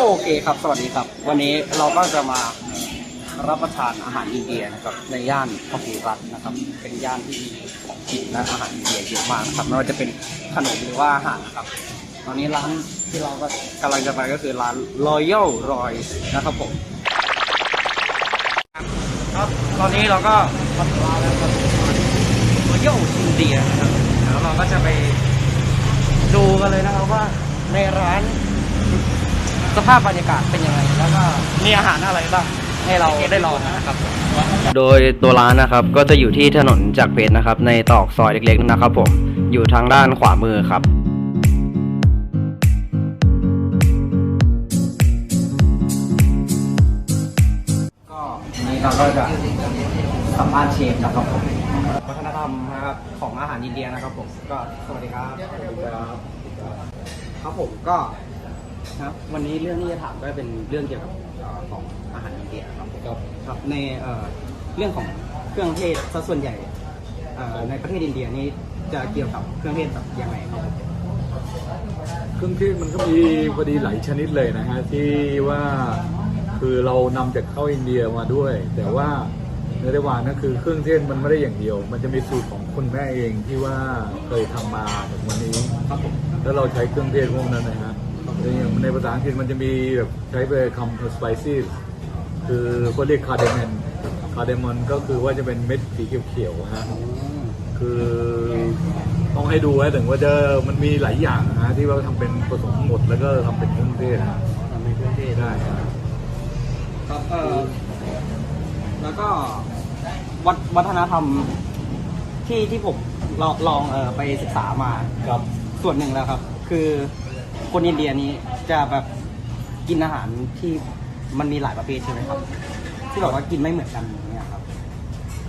โอเคครับ สวัสดีครับ วันนี้เราก็จะมารับประทานอาหารอินเดียนะครับในย่านพหุรัตน์นะครับ เป็นย่านที่มีของกินและอาหารอินเดียเยอะมากครับไม่ว่าจะเป็นขนมหรือว่าอาหารนะครับ ตอนนี้ร้านที่เราก็กำลังจะไปก็คือร้าน Royal Royce นะครับผมครับตอนนี้เราก็มาถึงร้านแล้วครับ Royal India นะครับแล้วเราก็จะไปดูกันเลยนะครับว่าในร้าน สภาพบรรยากาศเป็นยังไงแล้วก็มีอาหารอะไรบ้างให้เราได้ลองนะครับ โดยตัวร้านนะครับก็จะอยู่ที่ถนนจากเพชรนะครับ ในตอกซอยเล็กๆนะครับผมอยู่ทางด้านขวามือครับ ก็วันนี้เราก็จะสัมภาษณ์เชฟนะครับผมวัฒนธรรมนะครับของอาหารอินเดียนะครับผมก็สวัสดีครับสวัสดีครับครับผมก็ ครับวันนี้เรื่องที่จะถามก็เป็นเรื่องเกี่ยวกับเอ่อของอาหารอินเดียครับผมครับ ครับในเอ่อเรื่องของเครื่องเทศซะส่วนใหญ่เอ่อในประเทศอินเดียนี่จะเกี่ยวกับเครื่องเทศแบบยังไงครับผมเครื่องเทศมันก็มีพอดีหลายชนิดเลยนะฮะที่ว่าคือเรานำจากเข้าอินเดียมาด้วย แต่ว่าในระหว่างนั้นคือเครื่องเทศมันไม่ได้อย่างเดียว มันจะมีสูตรของคุณแม่เองที่ว่าเคยทำมาถึงวันนี้ ครับผม แล้วเราใช้เครื่องเทศพวกนั้นนะฮะอย่าง ในภาษาอังกฤษมันจะมีแบบใช้ไปคำ spices คือเขาเรียก cardamom cardamom ก็คือว่าจะเป็นเม็ดสีเขียวๆนะฮะคือต้องให้ดูไว้ถึงว่าจะมันมีหลายอย่างนะฮะที่ว่าทำเป็นผสมหมดแล้วก็ทำเป็นเครื่องเทศนะทำเป็นเครื่องเทศได้ครับครับเอ่อแล้วก็วัฒวัฒนธรรมที่ที่ผมลองลองเอ่อไปศึกษามา ครับ ส่วนหนึ่งแล้วครับ คือ คนอินเดียนี้จะแบบกินอาหารที่มันมีหลายประเภทใช่ไหมครับ ที่แบบว่ากินไม่เหมือนกันอย่างเนี่ยครับ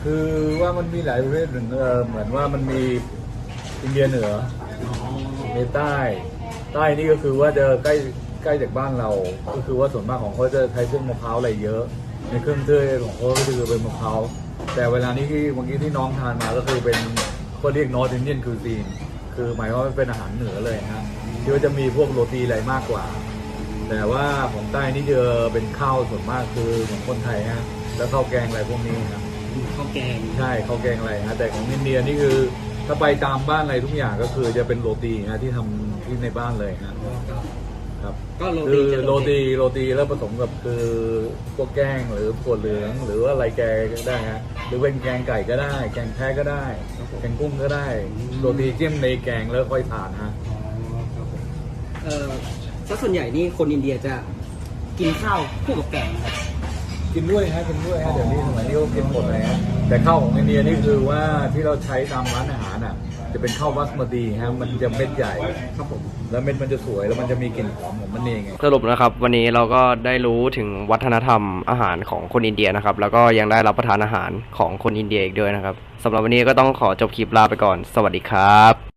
คือว่ามันมีหลายประเภทหนึ่งเออเหมือนว่ามันมีอินเดียเหนือมีใต้ ใต้นี่ก็คือว่าจะใกล้ใกล้จากบ้านเรา ก็คือว่าส่วนมากของเขาจะใช้พวกมะพร้าวอะไรเยอะ ในเครื่องเทศของเขาก็คือเป็นมะพร้าวแต่เวลานี้ที่เมื่อกี้ที่น้องทานมาก็คือเป็นเขาเรียกนอร์ทอินเดียนคูซีน คือหมายความว่ามันเป็นอาหารเหนือเลยฮะที่ว่าจะมีพวกโรตีอะไรมากกว่า แต่ว่าของใต้นี่จะเป็นข้าวส่วนมากคือของคนไทยฮะแล้วข้าวแกงอะไรพวกนี้ครับข้าวแกงใช่ข้าวแกงอะไรฮะแต่ของอินเดียนี่คือถ้าไปตามบ้านอะไรทุกอย่างก็คือจะเป็นโรตีฮะที่ทำที่ในบ้านเลยฮะครับก็โรคืตีอจะโรตีโรตีแล้วผสมกับคือพวกแกงหรือถั่วเหลืองหรือว่าอะไรแกก็ได้ฮะห รือเป็นแกงไก่ก็ได้ แกงแพะก็ได้แกงกุ้งก็ได้โรตีจิ้มในแกงแล้วค่อยทานฮะอ๋อครับผมเอ่อถ้าส่วนใหญ่นี่คนอินเดียจะกินข้าวคู่กับแกงนะครับกินด้วยฮะกินด้วยฮะเดี๋ยวนี้สมัยนี้ก็กินหมดเลยฮะแต่ข้าวของอินเดียนี่คือว่าที่เราใช้ตามร้านอาหารอะ จะเป็นข้าวบัสมาตีฮะมันจะเม็ดใหญ่ครับผมแล้วเม็ดมันจะสวยแล้วมันจะมีกลิ่นหอมของมันเองไงสรุปนะครับ วันนี้เราก็ได้รู้ถึงวัฒนธรรมอาหารของคนอินเดียนะครับ แล้วก็ยังได้รับประทานอาหารของคนอินเดียอีกด้วยนะครับสำหรับวันนี้ก็ต้องขอจบคลิปลาไปก่อน สวัสดีครับ